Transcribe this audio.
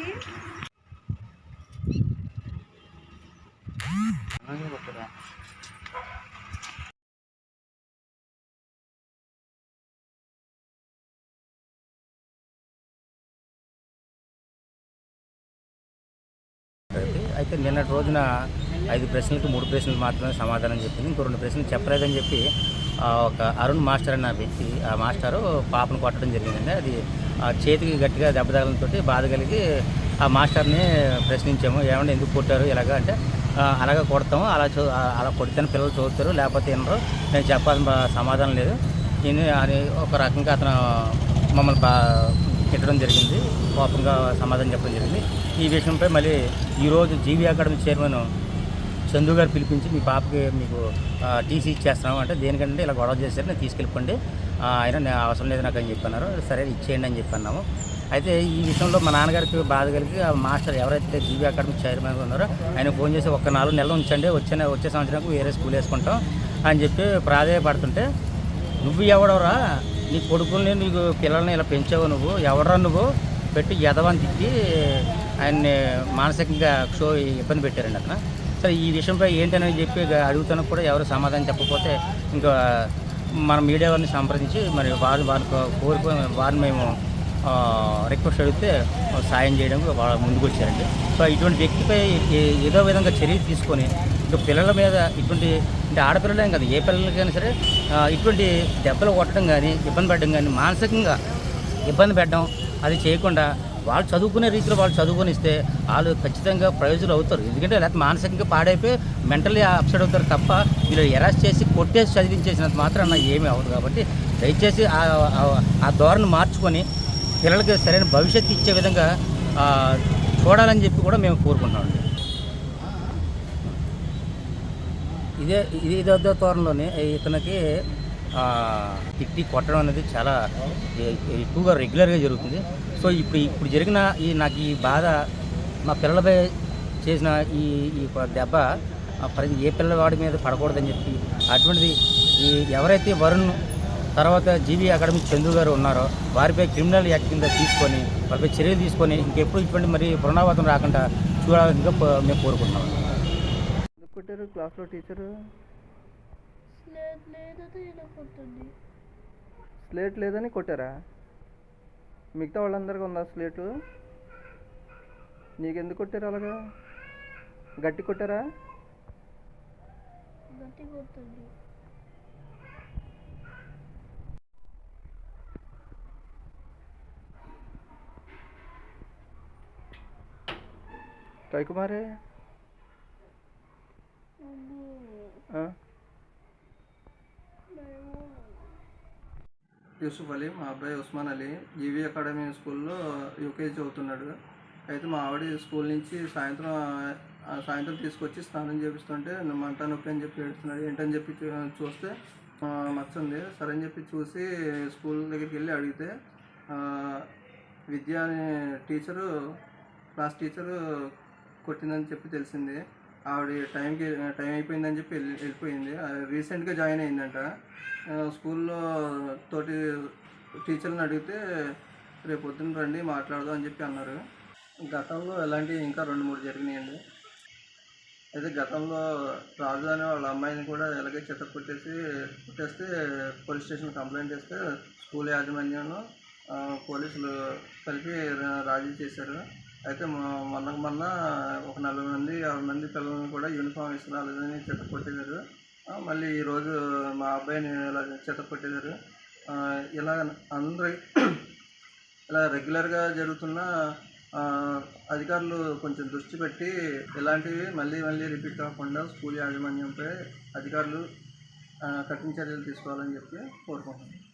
ఇది అయితే నిన్నటి రోజున ఐదు ప్రశ్నలకు మూడు ప్రశ్నలు మాత్రమే సమాధానం చెప్పింది. ఇంకో రెండు ప్రశ్నలు చెప్పలేదని చెప్పి ఒక అరుణ్ మాస్టర్ అన్న వ్యక్తి ఆ మాస్టారు పాపను కొట్టడం జరిగిందండి. అది ఆ చేతికి గట్టిగా దెబ్బ తగలంతో బాధ కలిగి ఆ మాస్టర్ని ప్రశ్నించాము. ఏమంటే ఎందుకు కొట్టారు? ఇలాగ అంటే "ఆ, అలాగే కొడతాము అలా చూ అలా కొడితేనే పిల్లలు చదువుతారు లేకపోతే వినరు. నేను చెప్పాల్సిన సమాధానం లేదు. నేను అని ఒక రకంగా అతను మమ్మల్ని బా తిట్టడం జరిగింది. కోపంగా సమాధానం చెప్పడం జరిగింది. ఈ విషయంపై మళ్ళీ ఈరోజు జీవీ అకాడమీ చైర్మన్ చందు గారు పిలిపించి మీ పాపకి మీకు టీసీ ఇచ్చేస్తున్నాం అంటే దేనికంటే ఇలా గొడవ చేశారు నేను తీసుకెళ్ళిపోండి. ఆయన నేను అవసరం లేదు నాకు అని చెప్పన్నారు. సరే ఇచ్చేయండి అని చెప్పన్నాము. అయితే ఈ విషయంలో మా నాన్నగారికి బాధ కలిగి ఆ మాస్టర్ ఎవరైతే జీవీ అకాడమీ చైర్మన్ ఉన్నారో ఆయన ఫోన్ చేసి ఒక నాలుగు నెలలు ఉంచండి వచ్చే వచ్చే సంవత్సరానికి వేరే స్కూల్ వేసుకుంటాం అని చెప్పి ప్రాధాయపడుతుంటే నువ్వు ఎవడవరా నీ కొడుకుల్ని నీకు పిల్లల్ని ఇలా పెంచావు నువ్వు? ఎవడరా నువ్వు? పెట్టి ఎదవని తిప్పి ఆయన్ని మానసికంగా క్షో ఇబ్బంది పెట్టారండి అతను. సరే ఈ విషయంపై ఏంటని చెప్పి అడుగుతాను కూడా ఎవరు సమాధానం చెప్పకపోతే ఇంకా మన మీడియా వారిని సంప్రదించి మరి వారు వారి కోరిక వారిని మేము రిక్వెస్ట్ అడిగితే సాయం చేయడానికి వాళ్ళు ముందుకు వచ్చారండి. సో ఇటువంటి వ్యక్తిపై ఏ- ఏదో విధంగా చర్యలు తీసుకొని ఇంకా పిల్లల మీద ఇటువంటి అంటే ఆడపిల్లలేం కాదు ఏ పిల్లలకైనా సరే ఇటువంటి దెబ్బలు కొట్టడం కానీ ఇబ్బంది పెట్టడం కానీ మానసికంగా ఇబ్బంది పెట్టడం అది చేయకుండా వాళ్ళు చదువుకునే రీతిలో వాళ్ళు చదువుకొని ఇస్తే వాళ్ళు ఖచ్చితంగా ప్రయోజనం అవుతారు. ఎందుకంటే లేకపోతే మానసికంగా పాడైపోయి మెంటల్లీ అప్సెట్ అవుతారు తప్ప వీళ్ళు ఎరాస్ చేసి కొట్టేసి చదివించేసినంత మాత్రం ఏమీ అవ్వదు కాబట్టి దయచేసి ఆ- ధోరణి మార్చుకొని పిల్లలకి సరైన భవిష్యత్తు ఇచ్చే విధంగా చూడాలని చెప్పి కూడా మేము కోరుకుంటామండి ఇదే ఇది ఇదో తోరణలోనే ఇతనికి తిట్టి కొట్టడం అనేది చాలా ఎక్కువగా రెగ్యులర్గా జరుగుతుంది. సో ఇప్పుడు ఇప్పుడు జరిగిన ఈ నాకు ఈ బాధ మా పిల్లలపై చేసిన ఈ ఈ దెబ్బ ప్రతి ఏ పిల్లవాడి మీద పడకూడదని చెప్పి అటువంటిది ఈ ఎవరైతే వరుణ్ తర్వాత జీవీ అకాడమీ చంద్రు గారు ఉన్నారో వారిపై క్రిమినల్ యాక్ట్ కింద తీసుకొని వారిపై చర్యలు తీసుకొని ఇంకెప్పుడు ఇటువంటి మరి పునరావృతం రాకుండా చూడాలని మేము కోరుకుంటున్నాం. క్లాస్లో టీచరు స్లేట్ లేదని ఇలా కొట్టింది స్లేట్ లేదని కొట్టారా? మిగతా వాళ్ళందరికీ ఉందా స్లేటు? నీకెందుకు కొట్టారు అలాగా? గట్టి కొట్టారా? గట్టి కొట్టింది కైకుమారే యూసుఫ్ అలీ మా అబ్బాయి ఉస్మాన్ అలీ జీవీ అకాడమీ స్కూల్లో యూకేజీ చదువుతున్నాడు. అయితే మా ఆవిడ స్కూల్ నుంచి సాయంత్రం సాయంత్రం తీసుకొచ్చి స్నానం చేపిస్తుంటే మంట నొప్పి అని చెప్పి ఏడుస్తున్నాడు. ఏంటని చెప్పి చూస్తే మచ్చుంది. సరే అని చెప్పి చూసి స్కూల్ దగ్గరికి వెళ్ళి అడిగితే విద్య అనే టీచరు క్లాస్ టీచరు కొట్టిందని చెప్పి తెలిసింది. ఆవిడ టైంకి టైం అయిపోయిందని చెప్పి వెళ్ళి వెళ్ళిపోయింది. రీసెంట్గా జాయిన్ అయిందంట. స్కూల్లో తోటి టీచర్ని అడిగితే రేపు పొద్దున్న రండి మాట్లాడదాం అని చెప్పి అన్నారు. గతంలో ఇలాంటివి ఇంకా రెండు మూడు జరిగినాయండి. అయితే గతంలో రాజు అనే వాళ్ళ అమ్మాయిని కూడా ఇలాగే చెత్త కొట్టేసి కొట్టేస్తే పోలీస్ స్టేషన్ కంప్లైంట్ చేస్తే స్కూల్ యాజమాన్యంలో పోలీసులు కలిపి రాజీ చేశారు. అయితే మొన్నకు మొన్న ఒక నలభై మంది యాభై మంది పిల్లల్ని కూడా యూనిఫామ్ ఇస్తున్నారు చెత్త కొట్టేశారు. మళ్ళీ ఈరోజు మా అబ్బాయిని ఇలా చెత్త కొట్టేశారు. ఇలా అందరి ఇలా రెగ్యులర్గా జరుగుతున్న అధికారులు కొంచెం దృష్టి పెట్టి ఇలాంటివి మళ్ళీ మళ్ళీ రిపీట్ కాకుండా స్కూల్ యాజమాన్యంపై అధికారులు కఠిన చర్యలు తీసుకోవాలని చెప్పి కోరుకుంటున్నాను